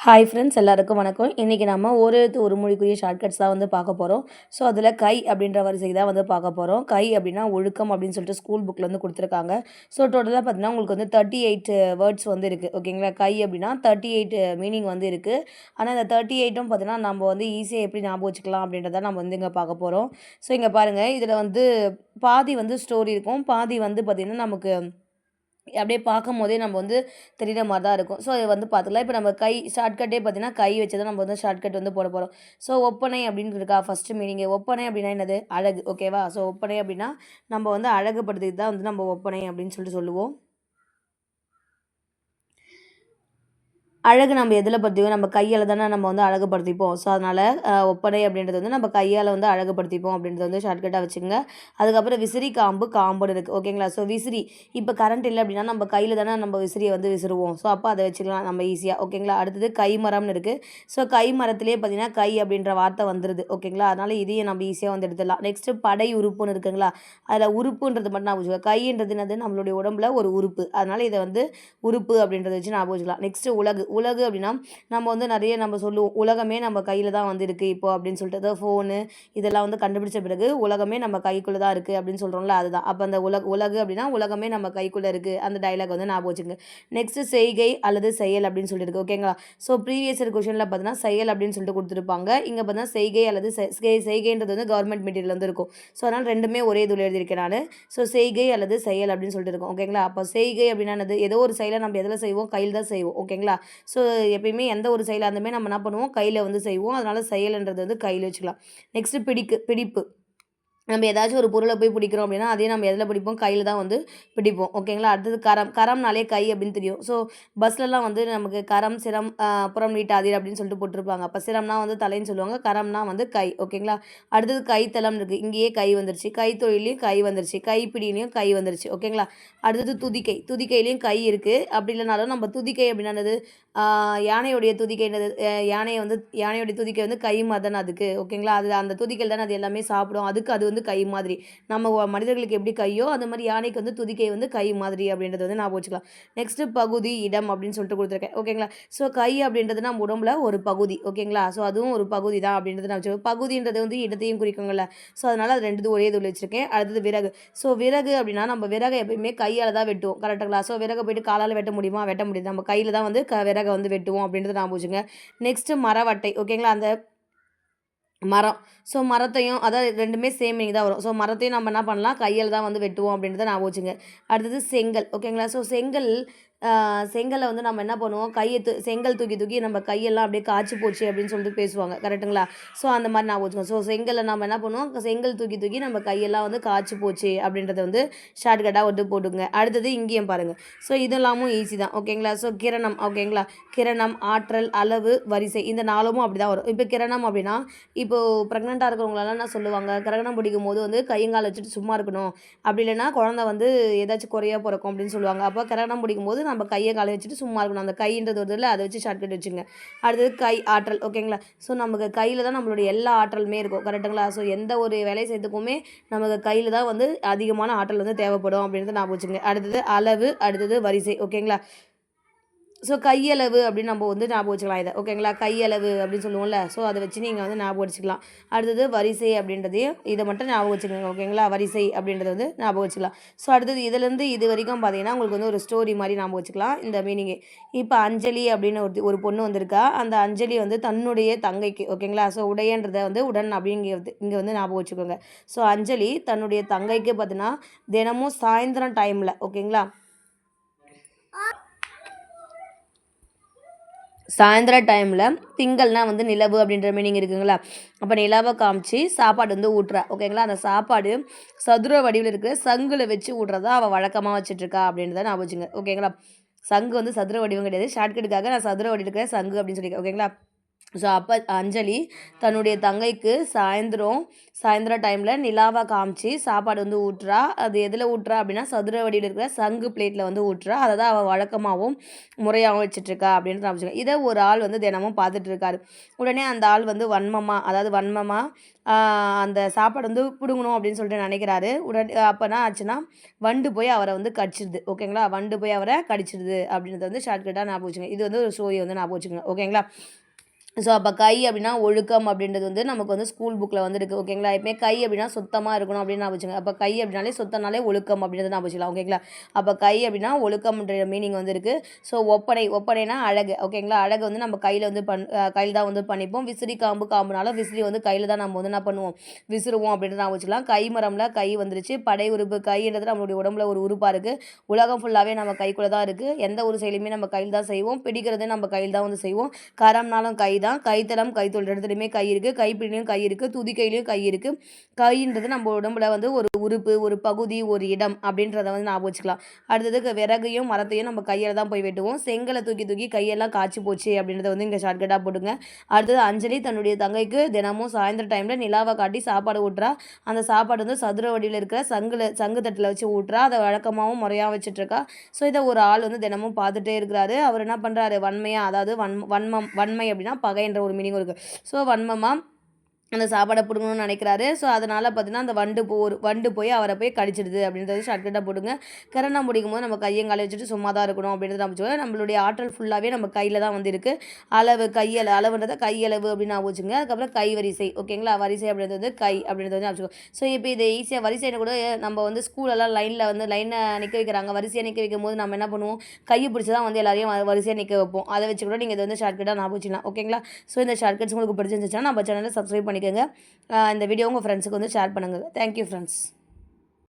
Hi friends எல்லாருக்கும் வணக்கம். இன்றைக்கி நம்ம ஒரு எழுத்து ஒரு மொழிக்குரிய ஷார்ட்கட்ஸ் தான் வந்து பார்க்க போகிறோம் ஸோ அதில் கை அப்படின்ற வரிசைக்கு தான் வந்து பார்க்க போகிறோம் கை அப்படின்னா ஒழுக்கம் அப்படின்னு சொல்லிட்டு ஸ்கூல் புக்கில் வந்து கொடுத்துருக்காங்க. ஸோ டோட்டலாக பார்த்தீங்கன்னா உங்களுக்கு வந்து தேர்ட்டி எயிட் வேர்ட்ஸ் வந்து இருக்குது ஓகேங்களா கை அப்படின்னா தேர்ட்டி எயிட் மீனிங் வந்து இருக்குது ஆனால் இந்த தேர்ட்டி எயிட்டும் பார்த்தீங்கன்னா நம்ம வந்து ஈஸியாக எப்படி ஞாபகம் வச்சுக்கலாம் அப்படின்றத நம்ம வந்து இங்கே பார்க்க போகிறோம் ஸோ இங்கே பாருங்கள் இதில் வந்து பாதி வந்து ஸ்டோரி இருக்கும். பாதி வந்து பார்த்திங்கன்னா நமக்கு அப்படியே பார்க்கும்போதே நம்ம வந்து தெரியிற மாதிரி தான் இருக்கும். ஸோ அதை வந்து பார்த்துக்கலாம். இப்போ நம்ம கை ஷார்ட்கட்டே பார்த்தீங்கன்னா கை வச்சு தான் நம்ம வந்து ஷார்ட்கட் வந்து போட போகிறோம் ஸோ ஒப்பனை அப்படின்னு இருக்கா? ஃபஸ்ட்டு மீனிங் ஒப்பனை அப்படின்னா என்னது? அழகு. ஓகேவா ஸோ ஒப்பனை அப்படின்னா நம்ம வந்து அழகுபடுத்துக்கு தான் வந்து நம்ம ஒப்பனை அப்படின்னு சொல்லிட்டு சொல்லுவோம். அழகு நம்ம எதில் படுத்திப்போம் நம்ம கையால் தானே நம்ம வந்து அழகுப்படுத்திப்போம் ஸோ அதனால் ஒப்பனை அப்படின்றது வந்து நம்ம கையால் வந்து அழகுப்படுத்திப்போம் அப்படின்றது வந்து ஷார்ட்கட்டாக வச்சுங்க அதுக்கப்புறம் விசிறி காம்பு காம்புன்னு இருக்குது ஓகேங்களா ஸோ விசிறி இப்போ கரண்ட் இல்லை அப்படின்னா நம்ம கையில் தானே நம்ம விசிறியை வந்து விசிறுவோம். ஸோ அப்போ அதை வச்சுக்கலாம் நம்ம ஈஸியாக ஓகேங்களா அடுத்தது கை மரம்னு இருக்குது ஸோ கை மரத்துலேயே பார்த்தீங்கன்னா கை அப்படின்ற வார்த்தை வந்துடுது ஓகேங்களா அதனால் இதையும் நம்ம ஈஸியாக வந்து எடுத்துடலாம். நெக்ஸ்ட்டு படை உறுப்புன்னு இருக்குங்களா? அதில் உறுப்புன்றது மட்டும் நான் வச்சுக்கோ கைன்றது என்னது? நம்மளுடைய உடம்புல ஒரு உறுப்பு. அதனால் இதை வந்து உறுப்பு அப்படின்றத வச்சு நான் வச்சுக்கலாம். நெக்ஸ்ட்டு உலகு. உலகு அப்படின்னா நம்ம வந்து நிறைய நம்ம சொல்லுவோம் உலகமே நம்ம கையில் தான் வந்து இருக்குது இப்போ அப்படின்னு சொல்லிட்டு. அதாவது ஃபோனு இதெல்லாம் வந்து கண்டுபிடிச்ச பிறகு உலகமே நம்ம கைக்குள்ளே தான் இருக்குது அப்படின்னு சொல்கிறோம்ல அதுதான். அப்போ அந்த உலக உலகு அப்படின்னா உலகமே நம்ம கைக்குள்ளே இருக்குது அந்த டைலாக் வந்து ஞாபகம் வச்சுங்க நெக்ஸ்ட்டு செய்கை அல்லது செயல் அப்படின்னு சொல்லியிருக்கு ஓகேங்களா ஸோ ப்ரீவியஸ் இயர் கொஷனில் பார்த்தீங்கன்னா செயல் அப்படின்னு சொல்லிட்டு கொடுத்துருப்பாங்க. இங்கே பார்த்தீங்கன்னா செய்கை அல்லது செய்- செய்கைன்றது வந்து கவர்மெண்ட் மெட்டீரியல் வந்து இருக்கும். ஸோ அதனால் ரெண்டுமே ஒரே இதில் எழுதியிருக்கேன் நான். ஸோ செய்கை அல்லது செயல் அப்படின்னு சொல்லிட்டு இருக்கும் ஓகேங்களா அப்போ செய்கை அப்படின்னா ஏதோ ஒரு செயலை நம்ம எதில் செய்வோம்? கையில் தான் செய்வோம் ஓகேங்களா ஸோ எப்பயுமே எந்த ஒரு செயலாக இருந்தாலுமே நம்ம என்ன பண்ணுவோம்? கையில் வந்து செய்வோம். அதனால் செயல்ன்றது வந்து கையில் வச்சுக்கலாம். நெக்ஸ்ட்டு பிடிக்கு பிடிப்பு. நம்ம ஏதாச்சும் ஒரு பொருளை போய் பிடிக்கிறோம் அப்படின்னா அதே நம்ம எதில் பிடிப்போம்? கையில் தான் வந்து பிடிப்போம். ஓகேங்களா? அடுத்தது கரம் கரம்னாலே கை அப்படின்னு தெரியும். ஸோ பஸ்லலாம் வந்து நமக்கு கரம் சிரம் ஆஹ், புறம் நீட்டாதீர் அப்படின்னு சொல்லிட்டு போட்டிருப்பாங்க. அப்போ சிரம்னா வந்து தலைன்னு சொல்லுவாங்க. கரம்னா வந்து கை. ஓகேங்களா? அடுத்தது கைத்தலம் இருக்குது இங்கேயே கை வந்துருச்சு. கைத்தொழிலையும் கை வந்துருச்சு. கைப்பிடியிலையும் கை வந்துருச்சு. ஓகேங்களா? அடுத்தது துதிக்கை. துதிக்கையிலையும் கை இருக்குது அப்படி இல்லைனாலும் நம்ம துதிக்கை அப்படின்னது யானையுடைய துதிக்கைன்றது யானையை வந்து யானையுடைய துதிக்கை வந்து கை மதன் அதுக்கு. ஓகேங்களா? அது அந்த துதிக்கையில் தானே அது எல்லாமே சாப்பிடும். அதுக்கு அது வந்து கை மாதிரி. நம்ம மனிதர்களுக்கு எப்படி கையோ அந்த மாதிரி யானைக்கு வந்து துதிக்கை வந்து கை மாதிரி அப்படின்றது வந்து நான் வச்சுக்கலாம். நெக்ஸ்ட்டு பகுதி இடம் அப்படின்னு சொல்லிட்டு கொடுத்துருக்கேன். ஓகேங்களா ஸோ கை அப்படின்றது நம்ம உடம்புல ஒரு பகுதி. ஓகேங்களா ஸோ அதுவும் ஒரு பகுதி தான் அப்படின்றது நான் வச்சுக்கோங்க. பகுதின்றது வந்து இடத்தையும் குறிக்குங்கள்ல. ஸோ அதனால் அது ரெண்டு ஒரே இதில் வச்சுருக்கேன். அடுத்தது விறகு. ஸோ விறகு அப்படின்னா நம்ம விறகு எப்பயுமே கையால் தான் வெட்டுவோம். கரெக்டுங்களா ஸோ விறகு போயிட்டு காலால் வெட்ட முடியுமா? வெட்ட முடியாது. நம்ம கையில் தான் வந்து க விறகை வந்து வெட்டுவோம் அப்படின்றது நான் போச்சுங்க நெக்ஸ்ட்டு மரவட்டை. ஓகேங்களா அந்த மரம். ஸோ மரத்தையும் அதாவது ரெண்டுமே சேம் மீனிங் தான் வரும். ஸோ மரத்தையும் நம்ம என்ன பண்ணலாம்? கையில் தான் வந்து வெட்டுவோம் அப்படின்றத நான் வச்சுங்க. அடுத்தது செங்கல். ஓகேங்களா ஸோ செங்கல் செங்கலை வந்து நம்ம என்ன பண்ணுவோம்? கையை தூ செங்கல் தூக்கி தூக்கி நம்ம கையெல்லாம் அப்படியே காய்ச்சி போச்சு அப்படின்னு சொல்லிட்டு பேசுவாங்க. கரெக்ட்டுங்களா? ஸோ அந்த மாதிரி நான் வச்சுக்கோங்க ஸோ செங்கலை நம்ம என்ன பண்ணுவோம்? செங்கல் தூக்கி தூக்கி நம்ம கையெல்லாம் வந்து காய்ச்சி போச்சு அப்படின்றத வந்து ஷார்ட்கட்டாக வந்து போட்டுங்க. அடுத்தது இங்கேயும் பாருங்கள் ஸோ இதெல்லாமும் ஈஸி தான். ஓகேங்களா? ஸோ கிரணம். ஓகேங்களா? கிரணம் ஆற்றல் அளவு வரிசை இந்த நாளமும் அப்படி தான் வரும். இப்போ கிரணம் அப்படின்னா இப்போது ப்ரெக்னெண்ட்டாக இருக்கிறவங்களெல்லாம் என்ன சொல்லுவாங்க? கிரகணம் பிடிக்கும் போது வந்து கையங்கால் வச்சுட்டு சும்மா இருக்கணும். அப்படி இல்லைன்னா குழந்தை வந்து ஏதாச்சும் குறையா பிறக்கும் அப்படின்னு சொல்லுவாங்க. அப்போ கிரகணம் பிடிக்கும் போது நம்ம கையை காலை வச்சுட்டு சும்மா இருக்கணும். அந்த கைன்றது வருது இல்லை அதை வச்சு ஷார்ட்கட் வச்சுங்க. அடுத்தது கை ஆற்றல் ஓகேங்களா? ஸோ நமக்கு கையில் தான் நம்மளுடைய எல்லா ஆற்றலுமே இருக்கும். கரெக்டுங்களா ஸோ எந்த ஒரு வேலை செய்யறதுக்குமே நமக்கு கையில் தான் வந்து அதிகமான ஆற்றல் வந்து தேவைப்படும் அப்படின்றத நான் வச்சுங்க. அடுத்தது அளவு அடுத்தது வரிசை ஓகேங்களா? ஸோ கையளவு அப்படின்னு நம்ம வந்து ஞாபகம் வச்சுக்கலாம் இதை. ஓகேங்களா கையளவு அப்படின்னு சொல்லுவோம்ல. ஸோ அதை வச்சு நீங்கள் வந்து ஞாபகம் வச்சுக்கலாம். அடுத்தது வரிசை அப்படின்றதையும் இதை மட்டும் ஞாபகம் வச்சுக்கோங்க ஓகேங்களா வரிசை அப்படின்றத வந்து ஞாபகம் வச்சுக்கலாம். ஸோ அடுத்தது இதுலேருந்து இது வரைக்கும் பார்த்தீங்கன்னா உங்களுக்கு வந்து ஒரு ஸ்டோரி மாதிரி ஞாபகம் வச்சுக்கலாம். இந்த மீனிங்கு இப்போ அஞ்சலி அப்படின்னு ஒரு ஒரு பொண்ணு வந்திருக்கா. அந்த அஞ்சலி வந்து தன்னுடைய தங்கைக்கு ஓகேங்களா ஸோ உடையன்றதை வந்து உடன் அப்படிங்கிறது இங்கே வந்து ஞாபகம் வச்சுக்கோங்க. ஸோ அஞ்சலி தன்னுடைய தங்கைக்கு பார்த்தீங்கன்னா தினமும் சாயந்தரம் டைமில் ஓகேங்களா சாயந்தர டைமில் திங்கள்னா வந்து நிலவு அப்படின்ற மீனிங் இருக்குங்களா? அப்போ நிலவை காமிச்சு சாப்பாடு வந்து ஊட்டுறா. ஓகேங்களா அந்த சாப்பாடு சதுர வடிவில் இருக்கிற சங்கில் வச்சு ஊட்டுறதா அவள் வழக்கமாக வச்சுட்ருக்கா அப்படின்றத நான் வச்சுங்க. ஓகேங்களா சங்கு வந்து சதுர வடிவம் கிடையாது. ஷார்ட்கட்டுக்காக நான் சதுர வடிவில் இருக்கிற சங்கு அப்படின்னு சொல்லியிருக்கேன் ஓகேங்களா ஸோ அப்போ அஞ்சலி தன்னுடைய தங்கைக்கு சாயந்தரம் சாயந்தரம் டைமில் நிலாவை காமிச்சு சாப்பாடு வந்து ஊட்டுறா. அது எதில் ஊட்டுறா அப்படின்னா சதுர வடியில் இருக்கிற சங்கு பிளேட்டில் வந்து ஊட்டுறா. அதை தான் அவள் வழக்கமாகவும் முறையாகவும் வச்சுட்ருக்கா அப்படின்னு காமிச்சிருக்கா இதை ஒரு ஆள் வந்து தினமும் பார்த்துட்டு இருக்காரு. உடனே அந்த ஆள் வந்து வன்மமாக அதாவது வன்மமாக அந்த சாப்பாடு வந்து பிடுங்கணும் அப்படின்னு சொல்லிட்டு நினைக்கிறாரு. உடனே அப்போனா ஆச்சுன்னா வண்டு போய் அவரை வந்து கடிச்சிடுது ஓகேங்களா? வண்டு போய் அவரை கடிச்சிடுது அப்படின்றத வந்து ஷார்ட்கட்டாக நான் போச்சுங்க இது வந்து ஒரு ஸ்டோரி வந்து நான் வச்சுக்கோங்க ஓகேங்களா? ஸோ அப்போ கை அப்படின்னா ஒழுக்கம் அப்படின்றது வந்து நமக்கு வந்து ஸ்கூல் புக்கில் வந்து இருக்குது ஓகேங்களா எப்பவுமே கை அப்படின்னா சுத்தமாக இருக்கணும் அப்படின்னு நான் வச்சுக்கோங்க. அப்போ கை அப்படின்னாலே சுத்தனாலே ஒழுக்கம் அப்படின்றது நான் வச்சுக்கலாம் ஓகேங்களா அப்போ கை அப்படின்னா ஒழுக்கம்ன்ற மீனிங் வந்து இருக்குது ஸோ ஒப்பனை ஒப்பனைனா அழகு ஓகேங்களா அழகு வந்து நம்ம கையில் வந்து பண் கையில் தான் வந்து பண்ணிப்போம் விசிறி காம்பு காம்புனாலும் விசிறி வந்து கையில் தான் நம்ம வந்து என்ன பண்ணுவோம்? விசிறுவோம் அப்படின்றது நான் வச்சுக்கலாம். கை மரமில் கை வந்துருச்சு. படை உறுப்பு கைன்றது நம்மளுடைய உடம்புல ஒரு உறுப்பாக இருக்குது உலகம் ஃபுல்லாகவே நம்ம கைக்குள்ளே தான் இருக்குது எந்த ஒரு செயலுமே நம்ம கையில் தான் செய்வோம். பிடிக்கிறது நம்ம கையில் தான் வந்து செய்வோம். கரம்னாலும் கை தான் கைத்தளம் கைத்தொழில் இடத்துலையுமே கை இருக்குது கைப்பிடிலையும் கை இருக்குது துதி கையிலையும் கை இருக்குது கைன்றது நம்ம உடம்புல வந்து ஒரு உறுப்பு ஒரு பகுதி ஒரு இடம் அப்படின்றத வந்து ஞாபகம் வச்சுக்கலாம். அடுத்ததுக்கு விறகையும் மரத்தையும் நம்ம கையில் தான் போய் வெட்டுவோம். செங்கலை தூக்கி தூக்கி கையெல்லாம் காய்ச்சி போச்சு அப்படின்றத வந்து இங்கே ஷார்ட்கட்டாக போடுங்க அடுத்தது அஞ்சலி தன்னுடைய தங்கைக்கு தினமும் சாயந்தர டைமில் நிலாவை காட்டி சாப்பாடு ஊட்டுறா. அந்த சாப்பாடு வந்து சதுர வடிவில் இருக்கிற சங்குல சங்கு தட்டில் வச்சு ஊட்டுறா. அதை வழக்கமாகவும் முறையாக வச்சுட்ருக்கா. ஸோ இதை ஒரு ஆள் வந்து தினமும் பார்த்துட்டே இருக்கிறாரு. அவர் என்ன பண்ணுறாரு வன்மையாக அதாவது வன் வன்மம் வன்மை அப்படின்னா பகைன்ற ஒரு மீனிங் இருக்குது ஸோ வன்மமாக அந்த சாப்பாடை பிடுங்கணும்னு நினைக்கிறாரு. ஸோ அதனால் பார்த்தீங்கன்னா அந்த வண்டு போ ஒரு வண்டு போய் அவரை போய் கடிச்சிடுது அப்படின்றது ஷார்ட்கட்டாக போடுங்க. கரணம் முடிக்கும் போது நம்ம கையங்காலை வச்சுட்டு சும்மா தான் இருக்கணும் அப்படின்றத நம்ம நம்மளுடைய ஆற்றல் ஃபுல்லாகவே நம்ம கையில் தான் வந்து இருக்குது அளவு கையளவு அளவுன்றத கையளவு அப்படின்னு நான் வச்சுங்க அதுக்கப்புறம் கை வரிசை ஓகேங்களா வரிசை அப்படின்றது வந்து கை அப்படின்றது வந்து வச்சுக்கோ ஸோ இப்போ இதை ஈஸியாக வரிசைன்னு கூட நம்ம வந்து ஸ்கூலெல்லாம் லைனில் வந்து லைனை நிற்க வைக்கிறாங்க. வரிசையாக நிற்க வைக்கும் போது நம்ம என்ன பண்ணுவோம்? கையை பிடிச்சி தான் வந்து எல்லாரையும் வரிசையாக நிற்க வைப்போம். அதை வச்சு கூட நீங்கள் இதை வந்து ஷார்ட்கட்டாக நான் வச்சுக்கலாம். ஓகேங்களா ஸோ இந்த ஷார்ட்கட்ஸ் உங்களுக்கு பிடிச்சிருந்துச்சுன்னா நம்ம சேனலை சப்ஸ்கிரைப் பண்ணி பண்ணிக்கோங்க. இந்த வீடியோ உங்கள் ஃப்ரெண்ட்ஸுக்கு வந்து ஷேர் பண்ணுங்கள் தேங்க்யூ ஃப்ரெண்ட்ஸ்